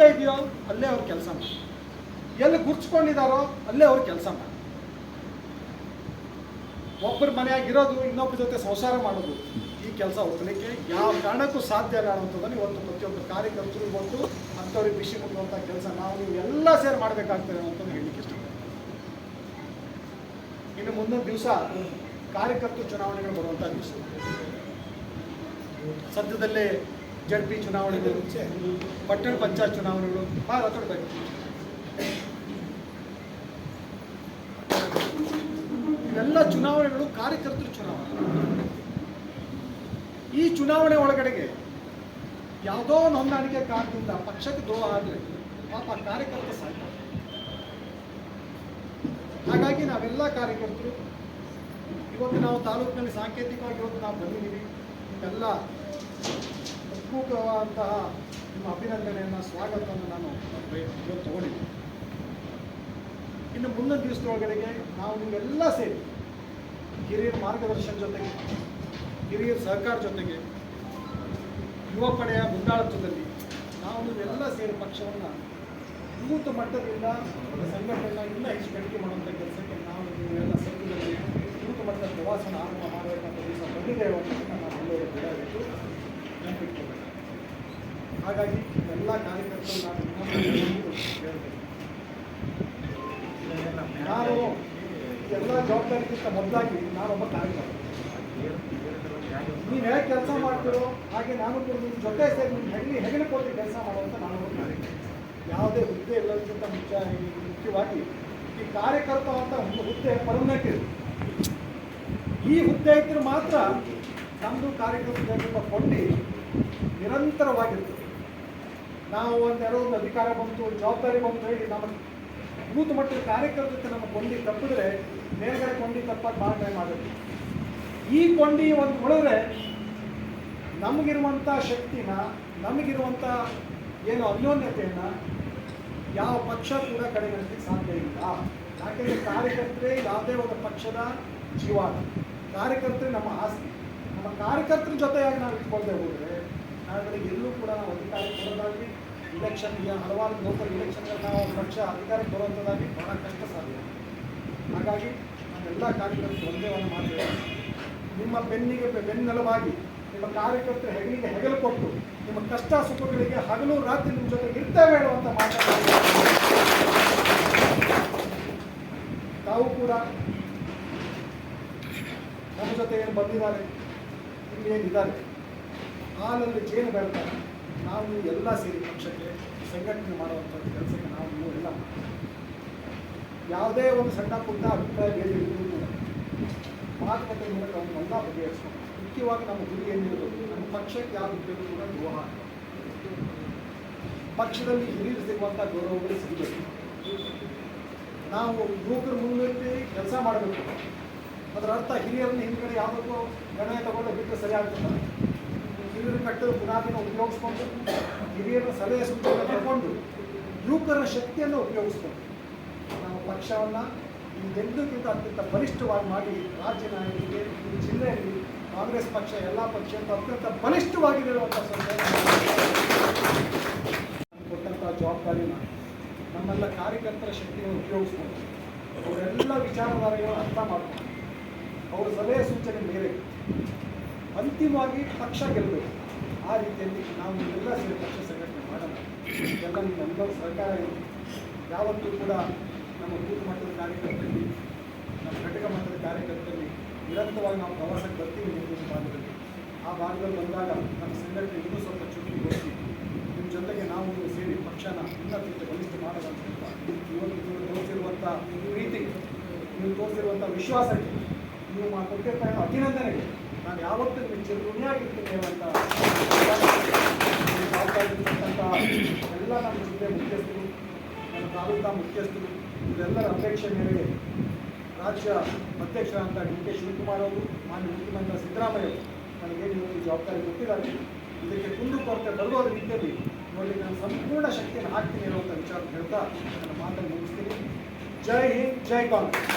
ಹುದ್ದೆ ಇದೆಯೋ, ಅಲ್ಲೇ ಅವ್ರು ಕೆಲಸ ಮಾಡಿ. ಎಲ್ಲಿ ಗುರ್ಚ್ಕೊಂಡಿದ್ದಾರೋ ಅಲ್ಲೇ ಅವ್ರು ಕೆಲಸ ಮಾಡಿ. ಒಬ್ಬರ ಮನೆಯಾಗಿರೋದು ಇನ್ನೊಬ್ಬರ ಜೊತೆ ಸಂಸಾರ ಮಾಡೋದು, ಈ ಕೆಲಸ ಒಪ್ಪಲಿಕ್ಕೆ ಯಾವ ಕಾರಣಕ್ಕೂ ಸಾಧ್ಯ ಇಲ್ಲ ಅನ್ನೋಂಥದ್ದನ್ನು ಇವತ್ತು ಪ್ರತಿಯೊಬ್ಬರು ಕಾರ್ಯಕರ್ತರು ಬಂದು ಅಂಥವ್ರಿಗೆ ಬಿಸಿ ಮುಟ್ಟುವಂಥ ಕೆಲಸ ನಾವು ನೀವು ಎಲ್ಲ ಸೇರಿ ಮಾಡಬೇಕಾಗ್ತದೆ ಅಂತ ಹೇಳಲಿಕ್ಕೆ ಇಷ್ಟಪಡ್ತೀನಿ. ಇನ್ನು ಮುಂದೊಂದು ದಿವಸ ಕಾರ್ಯಕರ್ತರು ಚುನಾವಣೆಗಳು ಬರುವಂಥ ದಿವಸ. ಸದ್ಯದಲ್ಲೇ ಜಡ್ ಪಿ ಮುಂಚೆ ಪಟ್ಟಣ ಪಂಚಾಯತ್ ಚುನಾವಣೆಗಳು ಭಾಳ ಹತ್ತಿರಬೇಕು ಇವೆಲ್ಲ ಚುನಾವಣೆಗಳು ಕಾರ್ಯಕರ್ತರ ಚುನಾವಣೆ. ಈ ಚುನಾವಣೆ ಒಳಗಡೆಗೆ ಯಾವುದೋ ಹೊಂದಾಣಿಕೆ ಕಾರಣದಿಂದ ಪಕ್ಷಕ್ಕೆ ದ್ರೋಹ ಆದರೆ ಪಾಪ ಕಾರ್ಯಕರ್ತ ಸಾಧ್ಯ. ಹಾಗಾಗಿ ನಾವೆಲ್ಲ ಕಾರ್ಯಕರ್ತರು, ಇವತ್ತು ನಾವು ತಾಲೂಕಿನಲ್ಲಿ ಸಾಂಕೇತಿಕವಾಗಿ ಇವತ್ತು ನಾವು ಬಂದಿದ್ದೀವಿ. ನಿಮ್ಮೆಲ್ಲ ಒಕ್ಕೂಟವಾದಂತಹ ನಿಮ್ಮ ಅಭಿನಂದನೆಯನ್ನು, ಸ್ವಾಗತವನ್ನು ನಾನು ತಗೊಂಡಿದ್ದೆ. ಇನ್ನು ಮುಂದಿನ ದಿವಸದೊಳಗಡೆಗೆ ನಾವು ನೀವೆಲ್ಲ ಸೇರಿ ಹಿರಿಯರ ಮಾರ್ಗದರ್ಶನ ಜೊತೆಗೆ ಹಿರಿಯರ ಸಹಕಾರ ಜೊತೆಗೆ, ಯುವ ಪಡೆಯ ಮುಂದಾಳತ್ವದಲ್ಲಿ ನಾವು ನೀವೆಲ್ಲ ಸೇರಿ ಪಕ್ಷವನ್ನು ಬೂತ್ ಮಟ್ಟದಿಂದ ಸಂಘಟನೆಯನ್ನು ಇನ್ನೂ ಹೆಚ್ಚು ಗಟ್ಟಿಗೆ ಮಾಡುವಂಥ ಕೆಲಸಕ್ಕೆ ನಾವು ನೀವೆಲ್ಲ ಸಂಘದಲ್ಲಿ ಬೂತ್ ಮಟ್ಟದ ಪ್ರವಾಸನ ಆರಂಭ ಮಾಡಬೇಕಂತ ದಿವಸ ಬಂದಿದ್ದೇವೆ ಅಂತ ನಾನು ಎಲ್ಲರೂ ಬಿಡಬೇಕು ನೆನಪಿಟ್ಕೋಬೇಕು. ಹಾಗಾಗಿ ಎಲ್ಲ ಕಾರ್ಯಕರ್ತರು ನಾನು ನಾನು ಎಲ್ಲ ಜವಾಬ್ದಾರಿಗಿಂತ ಮೊದಲಾಗಿ ನಾನೊಬ್ಬ ಕಾರ್ಯಕರ್ತ. ನೀವು ಹೇಗೆ ಕೆಲಸ ಮಾಡ್ತೀರೋ ಹಾಗೆ ನಾನು ಕೂಡ ನಿಮ್ಮ ಜೊತೆ ಸೇರಿ ನಿಮ್ಮ ಹೆಗಲಿ ಹೆಗಲು ಕೊಟ್ಟು ಕೆಲಸ ಮಾಡುವಂಥ ನಾನೊಬ್ಬ ಕಾರ್ಯಕರ್ತ. ಯಾವುದೇ ಹುದ್ದೆ ಇಲ್ಲದಕ್ಕಿಂತ ಮುಖ್ಯ ಮುಖ್ಯವಾಗಿ ಈ ಕಾರ್ಯಕರ್ತ ಅಂತ ಒಂದು ಹುದ್ದೆ ಪರ್ಮನೆಂಟ್ ಇದೆ. ಈ ಹುದ್ದೆ ಇದ್ರೆ ಮಾತ್ರ ನಮ್ಮದು ಕಾರ್ಯಕರ್ತ ಕೊಂಡಿ ನಿರಂತರವಾಗಿರ್ತದೆ. ನಾವು ಒಂದು ಯಾರೋ ಒಂದು ಅಧಿಕಾರ ಬಂತು ಜವಾಬ್ದಾರಿ ಬಂತು ಹೇಳಿ ನಮ್ಮ ಬೂತ್ ಮಟ್ಟದ ಕಾರ್ಯಕರ್ತಕ್ಕೆ ನಮ್ಮ ಕೊಂಡಿ ತಪ್ಪಿದ್ರೆ ಮೇಲ್ಗಡೆ ಕೊಂಡಿ ತಪ್ಪಾಗಿ ಭಾಳ ಟೈಮ್ ಆಗುತ್ತೆ. ಈ ಕೊಂಡಿ ಒಂದು ಉಳಿದ್ರೆ ನಮಗಿರುವಂಥ ಶಕ್ತಿನ ನಮಗಿರುವಂಥ ಏನು ಅನ್ಯೋನ್ಯತೆಯನ್ನು ಯಾವ ಪಕ್ಷ ಕೂಡ ಕಡೆಗಣಿಸಲಿಕ್ಕೆ ಸಾಧ್ಯ ಇಲ್ಲ. ಯಾಕೆಂದರೆ ಕಾರ್ಯಕರ್ತರೇ ಯಾವುದೇ ಒಂದು ಪಕ್ಷದ ಜೀವಾಣ ಕಾರ್ಯಕರ್ತರೇ ನಮ್ಮ ಆಸ್ತಿ. ನಮ್ಮ ಕಾರ್ಯಕರ್ತರ ಜೊತೆಯಾಗಿ ನಾವು ಇಟ್ಕೊಳ್ತೇವೆ ಹೋದರೆ ನಾಳೆ ಎಲ್ಲೂ ಕೂಡ ನಾವು ಅಧಿಕಾರ ಕೊಡೋದಾಗಲಿ ಇಲೆಕ್ಷನ್ ಹಲವಾರು ಲೋಕಲ್ ಇಲೆಕ್ಷನ್ಗಳನ್ನ ನಾವು ಪಕ್ಷ ಅಧಿಕಾರಕ್ಕೆ ಬರುವಂಥದ್ದಾಗಿ ಬಹಳ ಕಷ್ಟ ಸಾಧ್ಯ. ಹಾಗಾಗಿ ನಾವೆಲ್ಲ ಕಾರ್ಯಕರ್ತರು ಒಂದೇ ಒಂದು ಮಾತು ನಿಮ್ಮ ಬೆನ್ನಿಗೆ ಬೆನ್ನೆಲುವಾಗಿ ನಿಮ್ಮ ಕಾರ್ಯಕರ್ತರು ಹೆಗಲಿಗೆ ಹೆಗಲು ಕೊಟ್ಟು ನಿಮ್ಮ ಕಷ್ಟ ಸುಖಗಳಿಗೆ ಹಗಲು ರಾತ್ರಿ ನಿಮ್ಮ ಜೊತೆ ಇರ್ತೇವೆ ಹೇಳುವಂಥ ಮಾತಾಡ ತಾವು ಕೂಡ ನಮ್ಮ ಜೊತೆ ಏನು ಬಂದಿದ್ದಾರೆ, ಇಲ್ಲಿ ಏನಿದ್ದಾರೆ? ಹಾಲಲ್ಲಿ ಜೇನು ಬೇಡ ನಾವು ಎಲ್ಲ ಸೇರಿ ಪಕ್ಷಕ್ಕೆ ಸಂಘಟನೆ ಮಾಡುವಂಥ ಕೆಲಸಕ್ಕೆ ನಾವು ನೀವು ಎಲ್ಲ. ಯಾವುದೇ ಒಂದು ಸಣ್ಣ ಪುಟ್ಟ ಅಭಿಪ್ರಾಯ ಬೇರೆ ಇರುವುದು ಮಾತುಕತೆ ಮೂಲಕ ಅವನ್ನೆಲ್ಲ ಬಗೆಹರಿಸ್ಕೊಂಡು, ಮುಖ್ಯವಾಗಿ ನಮ್ಮ ಗುರಿ ಏನಿರೋದು ನಮ್ಮ ಪಕ್ಷಕ್ಕೆ ಯಾವ ಬೇಕು ಕೂಡ ದ್ರೋಹ ಪಕ್ಷದಲ್ಲಿ ಹಿರಿಯರು ಸಿಗುವಂಥ ಗೌರವಗಳು ಸಿಗಬೇಕು ನಾವು ಯುವಕರು ಮುಂದೆ ಕೆಲಸ ಮಾಡಬೇಕು. ಅದರ ಅರ್ಥ ಹಿರಿಯರನ್ನ ಹಿಂದ್ಗಡೆ ಯಾವುದಕ್ಕೂ ಗಣನೆ ತಗೊಂಡು ಬಿಟ್ಟರೆ ಸರಿ ಆಗ್ತದೆ ಹಿರಿಯರು ಕಟ್ಟಲು ಪುನಾದಿನ ಉಪಯೋಗಿಸ್ಕೊಂಡು ಹಿರಿಯರ ಸಲಹೆ ಸೂಚನೆ ತಗೊಂಡು ಯುವಕರ ಶಕ್ತಿಯನ್ನು ಉಪಯೋಗಿಸ್ಕೊಂಡು ನಾವು ಪಕ್ಷವನ್ನು ಇದೆಲ್ಲಕ್ಕಿಂತ ಅತ್ಯಂತ ಬಲಿಷ್ಠವಾಗಿ ಮಾಡಿ ರಾಜ್ಯ ನಾಯಕರಿಗೆ ಜಿಲ್ಲೆಯಲ್ಲಿ ಕಾಂಗ್ರೆಸ್ ಪಕ್ಷ, ಎಲ್ಲ ಪಕ್ಷ ಅಂತ ಅತ್ಯಂತ ಬಲಿಷ್ಠವಾಗಿರುವಂಥ ಕೊಟ್ಟಂಥ ಜವಾಬ್ದಾರಿನ ನಮ್ಮೆಲ್ಲ ಕಾರ್ಯಕರ್ತರ ಶಕ್ತಿಯನ್ನು ಉಪಯೋಗಿಸ್ಕೊಂಡು ಅವರೆಲ್ಲ ವಿಚಾರಧಾರೆಗಳನ್ನು ಅರ್ಥ ಮಾಡ್ಕೊಂಡು ಅವರ ಸಲಹೆ ಸೂಚನೆ ಮೇರೆಗೆ ಅಂತಿಮವಾಗಿ ಪಕ್ಷ ಗೆಲ್ಲಬೇಕು ಆ ರೀತಿಯಲ್ಲಿ ನಾವು ಎಲ್ಲ ಸೇರಿ ಪಕ್ಷ ಸಂಘಟನೆ ಮಾಡೋಣ ಎಲ್ಲ ನಿಮ್ಮೆಲ್ಲರ ಸರ್ಕಾರ ಇರಲಿ ಯಾವತ್ತೂ ಕೂಡ ನಮ್ಮ ಬೂತ್ ಮಟ್ಟದ ಕಾರ್ಯಕರ್ತರಲ್ಲಿ, ನಮ್ಮ ಘಟಕ ಮಟ್ಟದ ಕಾರ್ಯಕರ್ತರಲ್ಲಿ ನಿರಂತರವಾಗಿ ನಾವು ಪ್ರವಾಸಕ್ಕೆ ಬರ್ತೀವಿ ನಿಮ್ಮ ಭಾಗದಲ್ಲಿ. ಆ ಭಾಗದಲ್ಲಿ ಬಂದಾಗ ನಮ್ಮ ಸಂಘಟನೆ ಇನ್ನೂ ಸ್ವಲ್ಪ ಚುರುಕುಗೊಳಿಸಿ ನಿಮ್ಮ ಜೊತೆಗೆ ನಾವು ಸೇರಿ ಪಕ್ಷನ ಇನ್ನೂ ಬಲಿಷ್ಠ ಮಾಡೋದಂತ ಇವತ್ತು ನೀವು ತೋರಿಸಿರುವಂಥ ಪ್ರೀತಿ, ನೀವು ತೋರಿಸಿರುವಂಥ ವಿಶ್ವಾಸಕ್ಕೆ ನೀವು ಮಾ ಕೊಟ್ಟಿರ್ತಾ ಇರೋ ಅಭಿನಂದನೆಗೆ ನಾನು ಯಾವತ್ತೂ ನಿಮಗೆ ಚಿರಋಣಿಯಾಗಿರ್ತೇನೆ ಅಂತ. ಎಲ್ಲ ನಮ್ಮ ಜಿಲ್ಲೆ ಮುಖ್ಯಸ್ಥರು ನನ್ನ ತಾಲೂಕಾ ಮುಖ್ಯಸ್ಥರು, ಇವರೆಲ್ಲರ ಅಪೇಕ್ಷೆ ಮೇರೆಗೆ ರಾಜ್ಯ ಅಧ್ಯಕ್ಷರಾದಂಥ ಡಿ ಕೆ ಶಿವಕುಮಾರ್ ಅವರು, ಮಾನ್ಯ ಮುಖ್ಯಮಂತ್ರಿ ಸಿದ್ದರಾಮಯ್ಯ ನನಗೇನು ಇವತ್ತು ಜವಾಬ್ದಾರಿ ಕೊಟ್ಟಿದ್ದಾರೆ. ಇದಕ್ಕೆ ಕುಂದು ಕೊರತೆ ಬರುವ ರೀತಿಯಲ್ಲಿ ನೋಡಿ, ನಾನು ಸಂಪೂರ್ಣ ಶಕ್ತಿಯನ್ನು ಹಾಕ್ತೀನಿ ಅನ್ನುವಂಥ ವಿಚಾರ ಹೇಳ್ತಾ ನನ್ನ ಮಾತನ್ನು ಮುಗಿಸ್ತೀನಿ. ಜೈ ಹಿಂದ್, ಜೈ ಕಾಂಗ್ರೆಸ್